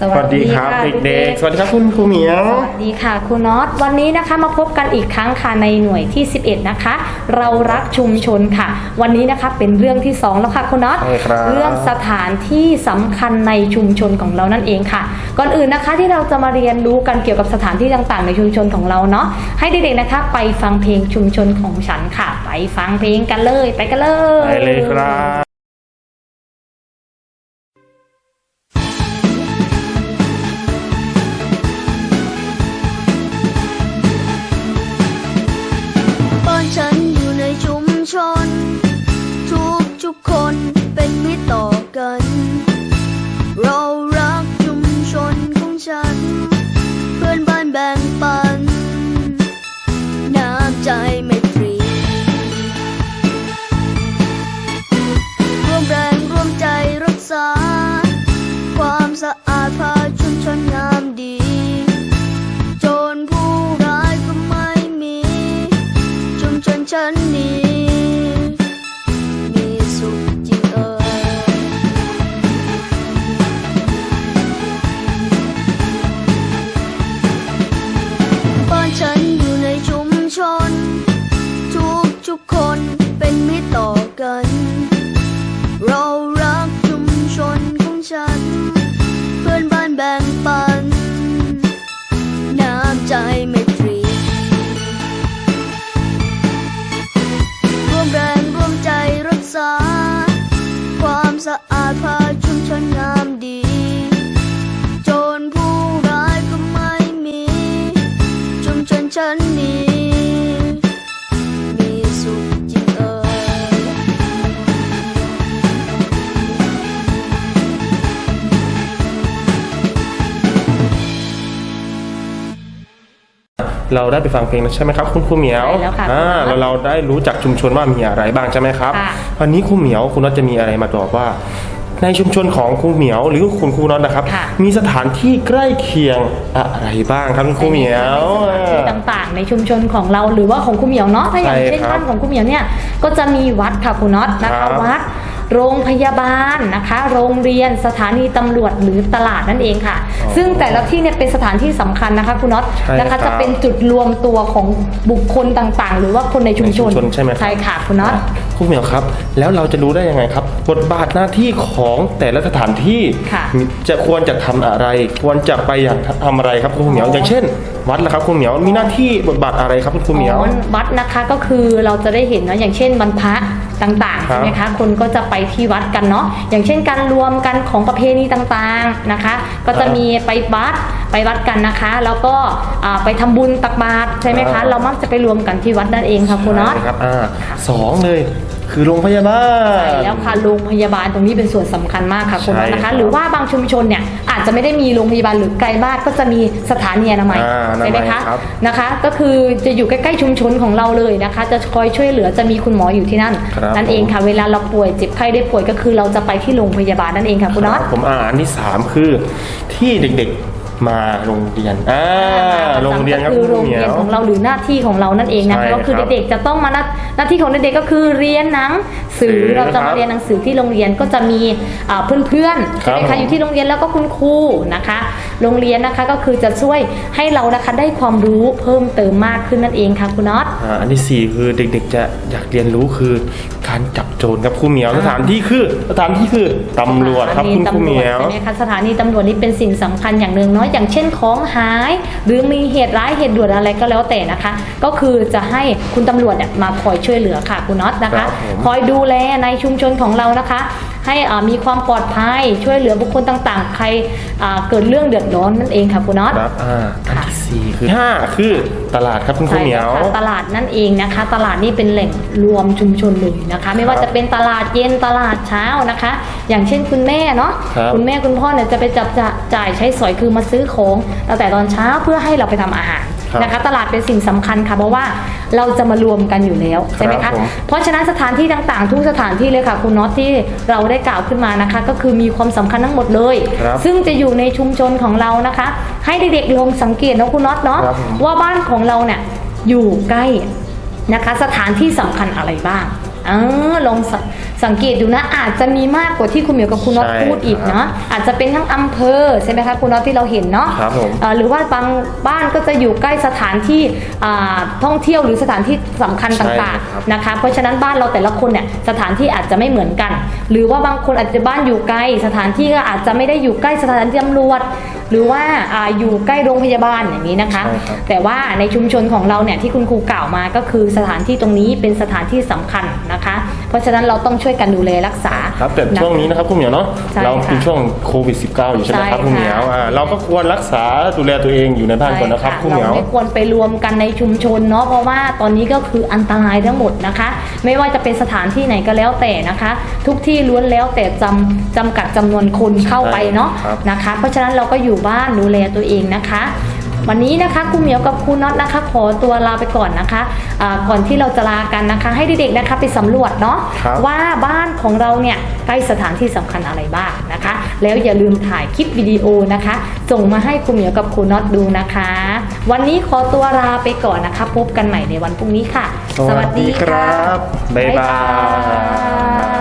สวัสดีครับค่ะเด็กๆสๆวัสดีครับคุณครูเหมียว สวัสดีค่ะคุณน็อต วันนี้นะคะมาพบกันอีกครั้งค่ะในหน่วยที่ 11 นะคะ เรารักชุมชนค่ะ วันนี้นะคะเป็นเรื่องที่ 2 แล้วค่ะคุณน็อตใช่ครับเรื่องสถานที่สำคัญในชุมชนของเรานั่นเองค่ะ ก่อนอื่นนะคะที่เราจะมาเรียนรู้กันเกี่ยวกับสถานที่ต่างๆ ในชุมชนของเราเนาะ ให้เด็กๆนะคะ ไปฟังเพลงชุมชนของฉันค่ะ ไปฟังเพลงกันเลย ไปกันเลย ไปเลยครับบ้ ฉันนี้ เราได้ไปฟังเพลงแล้วใช่ไหมครับคุณครูเหมียวใช่แล้วค่ะอ่าคุณน็อตแล้วเราได้รู้จักชุมชนว่ามีอะไรบ้างใช่ไหมครับ ค่ะ วันนี้ครูเหมียวคุณน็อตจะมีอะไรมาตอบว่า ในชุมชนของครูเหมียวหรือคุณครูน็อตนะครับ ค่ะ มีสถานที่ใกล้เคียงอะไรบ้างครับคุณครูเหมียว ในสถานที่ต่างๆ ในชุมชนของเราหรือว่าของคุณเหมียวเนาะถ้าอย่างใช่เช่นครับบ้านของคุณเหมียวเนี่ยก็จะมีวัดค่ะคุณน็อตนะครัคะบวัด โรงพยาบาลนะคะ โรงเรียนสถานีตำรวจหรือตลาดนั่นเองค่ะ ซึ่งแต่ละที่เนี่ยเป็นสถานที่สำคัญนะคะคุณน็อตใช่นะคะ ครับจะเป็นจุดรวมตัวของบุคคลต่างๆ หรือว่าคนในชุมชนในชุมชนใช่ไหมครับใช่ค่ะคุณน็อตครูเหมียวครับ แล้วเราจะรู้ได้ยังไงครับบทบาทหน้าที่ของแต่ละสถานที่ค่ะมีจะควรจะทำอะไร ควรจะไปอย่างทำอะไรครับคุณครูเหมียวอ๋ออ อย่างเช่น วัดละครับคุณเหมียวมีหน้าที่บทบาทอะไรครับคุณครูเหมียว อ๋อวัดนะคะก็คือเราจะได้เห็นเนาะอย่างเช่นวันพระ ต่างครัๆบใช่ไหมคะคนก็จะไปที่วัดกันเนาะอย่างเช่นการรวมกันของประเพณีต่างๆนะคะ ก็จะมีไปวัดไปวัดกันนะคะ แล้วก็อ่าไปทำบุญตักบาตรใช่ไหมครัคะบเรามักจะไปรวมกันที่วัดนั่นเองค่ะคุณน็อตใช่ครับอ่าสองเลย คือโรงพยาบาล ใช่แล้วค่ะโรงพยาบาลตรงนี้เป็นส่วนสำคัญมากค่ะคุณน็อตนะใช่ครัคะ บหรือว่าบางชุมชนเนี่ยอาจจะไม่ได้มีโรงพยาบาลหรือไกลบ้านก็จะมีสถานีอนามัยอ่าใช่ไหมอนามัคะยครับนะคะ ก็คือจะอยู่ใกล้ๆชุมชนของเราเลยนะคะ จะคอยช่วยเหลือจะมีคุณหมออยู่ที่นั่นครับนั่นเองค่ะเวลาเราป่วยเจ็บไข้ได้ป่วยก็คือเราจะไปที่โรงพยาบาลนั่นเองค่ะคุณน็อตผมอ่านอันที่สามคือที่เด็กๆ มาโรงเรียนอ่าโรงเรียนครับก็คือคุณโรงเหมีเรียยนวของเราหรือหน้าที่ของเรานั่นเองนะใช่คะก็คือครับเด็กๆจะต้องมาหน้าหน้าที่ของเด็กๆก็คือเรียนหนังสือสือเราจะครัมาบเรียนหนังสือที่โรงเรียนก็จะมีอ่าเพื่อนๆใช่ไหมครัคะบอยู่ที่โรงเรียนแล้วก็คุณครูนะคะ โรงเรียนนะคะก็คือจะช่วยให้เรานะคะได้ความรู้เพิ่มเติมมากขึ้นนั่นเองค่ะคุณน็อตอ่าอันที่สี่คือเด็กๆจะอยากเรียนรู้คือการจับโจรครับครูเหมียวอ่าสถานที่คือสถานที่คือตำรวจครับคุณครูเหมียวใช่ไหมคะสถานีตำรวจนี่เป็นสิ่งสำคัญอย่างหนึ่งเนาะอย่างเช่นของหาย หรือมีเหตุร้ายเหตุด่วนอะไรก็แล้วแต่นะคะ ก็คือจะให้คุณตำรวจเนี่ยมาคอยช่วยเหลือค่ะคุณน็อตนะครัคะบผมคอยดูแลในชุมชนของเรานะคะ ให้อ่ามีความปลอดภัยช่วยเหลือบุคคลต่างๆ ใครอ่าเกิดเรื่องเดือดร้อนนั่นเองค่ะคุณน็อตครับอ่าอันค่ะที่สี่คือห้าคือตลาดครับคุณครูใช่เหมียแล้ววค่ะตลาดนั่นเองนะคะ ตลาดนี่เป็นแหล่งรวมชุมชนเลยนะคะ ไม่ว่าครับจะเป็นตลาดเย็นตลาดเช้านะคะ อย่างเช่นคุณแม่เนาะครับณแม่คุณพ่อเนี่ยจะไปจับจะจ่ายใช้สอยคือมาซื้อของตั้งแต่ตอนเช้าเพื่อให้เราไปทำอาหาร ครับนะคะตลาดเป็นสิ่งสำคัญค่ะ เพราะว่าเราจะมารวมกันอยู่แล้วใช่ไหมครัคะบผม เพราะฉะนั้นสถานที่ต่างๆ ทุกสถานที่เลยค่ะคุณน็อตที่เราได้กล่าวขึ้นมานะคะ ก็คือมีความสำคัญทั้งหมดเลย ครับซึ่งจะอยู่ในชุมชนของเรานะคะ ให้เด็กๆลองสังเกตนะคุณน็อตเนาะครับผม ว่าบ้านของเราเนี่ยอยู่ใกล้นะคะ สถานที่สำคัญอะไรบ้าง เออลองสสังเกตดูนะ อาจจะมีมากกว่าที่คุณเหมียวกับคุณน็อตใช่พูดอีกครับเนาะอาจจะเป็นทั้งอำเภอใช่ไหมคะคุณน็อตที่เราเห็นเนาะครับผมเอ่อหรือว่าบางบ้านก็จะอยู่ใกล้สถานที่อ่าท่องเที่ยวหรือสถานที่สำคัญใช่ต่างครับ ๆนะคะ เพราะฉะนั้นบ้านเราแต่ละคนเนี่ยสถานที่อาจจะไม่เหมือนกัน หรือว่าบางคนอาจจะบ้านอยู่ไกลสถานที่ก็อาจจะไม่ได้อยู่ใกล้สถานที่ตำรวจ หรือว่าอาอยู่ใกล้โรงพยาบาลอย่างนี้นะคะใช่ครับแต่ว่าในชุมชนของเราเนี่ยที่คุณครูกล่าวมาก็คือสถานที่ตรงนี้เป็นสถานที่สำคัญนะคะ เพราะฉะนั้นเราต้องช่วยกันดูแลรักษา ครับแต่ช่วงนี้นะครับคุณเหมียวเนาะใช่เราค่ะเป็นช่วงโควิด -19 อยู่ใช่ไหมครับใช่คุณเหมียวค่ะอ่าเราก็ควรรักษาดูแลตัวเองอยู่ในบ้านก่อนนะครับใช่คุณเหมียว เราไม่ควรไปรวมกันในชุมชนเนาะเพราะว่าตอนนี้ก็คืออันตรายทั้งหมดนะคะ ไม่ว่าจะเป็นสถานที่ไหนก็แล้วแต่นะคะ ทุกที่ล้วนแล้วแต่จำจำกัดจำนวนคนเข้าไปเนาะครับ นะคะ เพราะฉะนั้นเราก็อยู่บ้านดูแลตัวเองนะคะ วันนี้นะคะคุณเหมียวกับคุณน็อตนะคะ ขอตัวลาไปก่อนนะคะอ่าก่อนที่เราจะลากันนะคะ ให้เด็กๆนะคะไปสำรวจเนาะครับว่าบ้านของเราเนี่ยใกล้สถานที่สำคัญอะไรบ้างนะคะ แล้วอย่าลืมถ่ายคลิปวิดีโอนะคะ ส่งมาให้คุณเหมียวกับคุณน็อตดูนะคะ วันนี้ขอตัวลาไปก่อนนะคะ พบกันใหม่ในวันพรุ่งนี้ค่ะ สวัสดีครับบ๊ายบายบ๊ายบาย